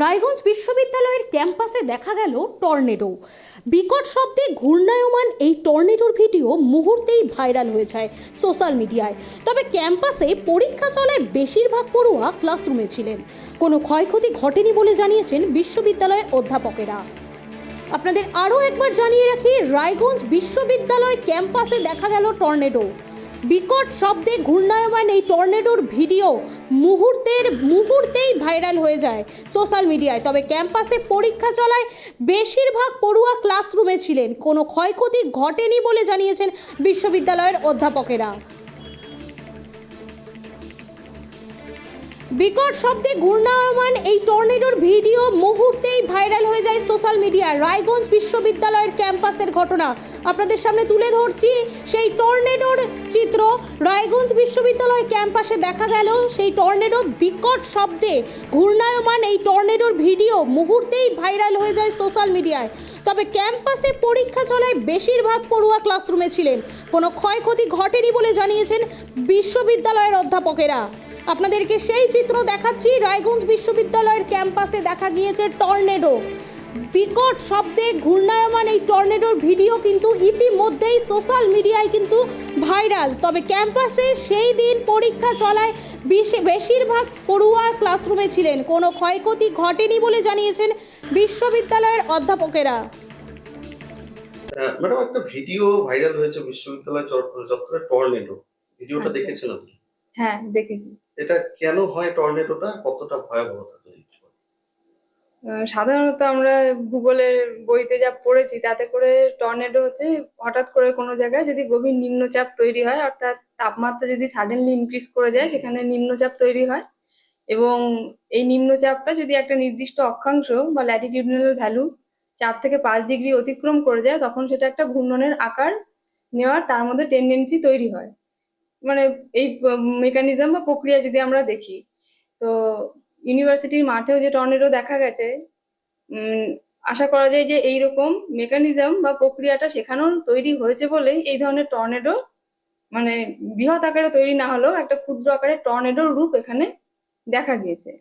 রায়গঞ্জ বিশ্ববিদ্যালয়ের ক্যাম্পাসে দেখা গেল টর্নেডো। বিকট শব্দে ঘূর্ণায়মান এই টর্নেডোর ভিডিও মুহূর্তেই ভাইরাল হয়ে যায় সোশ্যাল মিডিয়ায়। তবে ক্যাম্পাসে পরীক্ষা চলায় বেশিরভাগ পড়ুয়া ক্লাসরুমে ছিলেন। কোনো ক্ষয়ক্ষতি ঘটেনি বলে জানিয়েছেন বিশ্ববিদ্যালয়ের অধ্যাপকেরা। আপনাদের আরও একবার জানিয়ে রাখি, রায়গঞ্জ বিশ্ববিদ্যালয় ক্যাম্পাসে দেখা গেল টর্নেডো। বিকট শব্দে ঘূর্ণায়মান এই টর্নেডোর ভিডিও মুহূর্তের ভাইরাল হয়ে যায় সোশ্যাল মিডিয়ায়। তবে ক্যাম্পাসে পরীক্ষা চলায় বেশিরভাগ পড়ুয়া ক্লাসরুমে ছিলেন। কোনো ক্ষয়ক্ষতি ঘটেনি বলে জানিয়েছেন বিশ্ববিদ্যালয়ের অধ্যাপকেরা। বিকট শব্দে ঘূর্ণায়মান এই টর্নেডোর ভিডিও মুহূর্তেই ভাইরাল হয়ে যায় সোশ্যাল মিডিয়ায়। রায়গঞ্জ বিশ্ববিদ্যালয়ের ক্যাম্পাসের ঘটনা আপনাদের সামনে তুলে ধরছি। সেই টর্নেডোর চিত্র রায়গঞ্জ বিশ্ববিদ্যালয় ক্যাম্পাসে দেখা গেল। সেই টর্নেডো বিকট শব্দে ঘূর্ণায়মান এই টর্নেডোর ভিডিও মুহূর্তেই ভাইরাল হয়ে যায় সোশ্যাল মিডিয়ায়। তবে ক্যাম্পাসে পরীক্ষা চলায় বেশিরভাগ পড়ুয়া ক্লাসরুমে ছিলেন। কোনো ক্ষয়ক্ষতি ঘটেনি বলে জানিয়েছেন বিশ্ববিদ্যালয়ের অধ্যাপকেরা। আপনাদেরকে সেই চিত্র দেখাচ্ছি। রায়গঞ্জ বিশ্ববিদ্যালয়ের ক্যাম্পাসে দেখা গিয়েছে টর্নেডো। বিকট শব্দে ঘূর্ণায়মান এই টর্নেডোর ভিডিও কিন্তু ইতিমধ্যেই সোশ্যাল মিডিয়ায় কিন্তু ভাইরাল। তবে ক্যাম্পাসে সেই দিন পরীক্ষা চলায় বিশে- বেশিরভাগ পড়ুয়া ক্লাসরুমে ছিলেন। কোনো ক্ষয়ক্ষতি ঘটেনি বলে জানিয়েছেন বিশ্ববিদ্যালয়ের অধ্যাপকেরা। ম্যাডাম একটা ভিডিও ভাইরাল হয়েছে বিশ্ববিদ্যালয় চত্বরে টর্নেডো। ভিডিওটা আচ্ছা। দেখেছেন আপনি? হ্যাঁ দেখেছি। এটা কেন হয় টর্নেডোটা? কতটা ভয়াবহতা সাধারণত আমরা ভূগোলের বইতে যা পড়েছি, তাতে করে টর্নেডো হচ্ছে হঠাৎ করে কোনো জায়গায় যদি গভীর নিম্নচাপ তৈরি হয়, অর্থাৎ তাপমাত্রা যদি সাডেনলি ইনক্রিজ করে যায়, সেখানে নিম্নচাপ তৈরি হয়। এবং এই নিম্নচাপটা যদি একটা নির্দিষ্ট অক্ষাংশ বা ল্যাটিটিউডিনাল ভ্যালু চার থেকে পাঁচ ডিগ্রি অতিক্রম করে যায়, তখন সেটা একটা ঘূর্ণনের আকার নেওয়ার তার মধ্যে টেন্ডেন্সি তৈরি হয়। মানে এই মেকানিজম বা প্রক্রিয়া যদি আমরা দেখি, তো ইউনিভার্সিটির মাঠেও যে টর্নেডো দেখা গেছে আশা করা যায় যে এইরকম মেকানিজম বা প্রক্রিয়াটা সেখানেও তৈরি হয়েছে বলেই এই ধরনের টর্নেডো মানে বৃহৎ আকারে তৈরি না হলেও একটা ক্ষুদ্র আকারে টর্নেডোর রূপ এখানে দেখা গিয়েছে।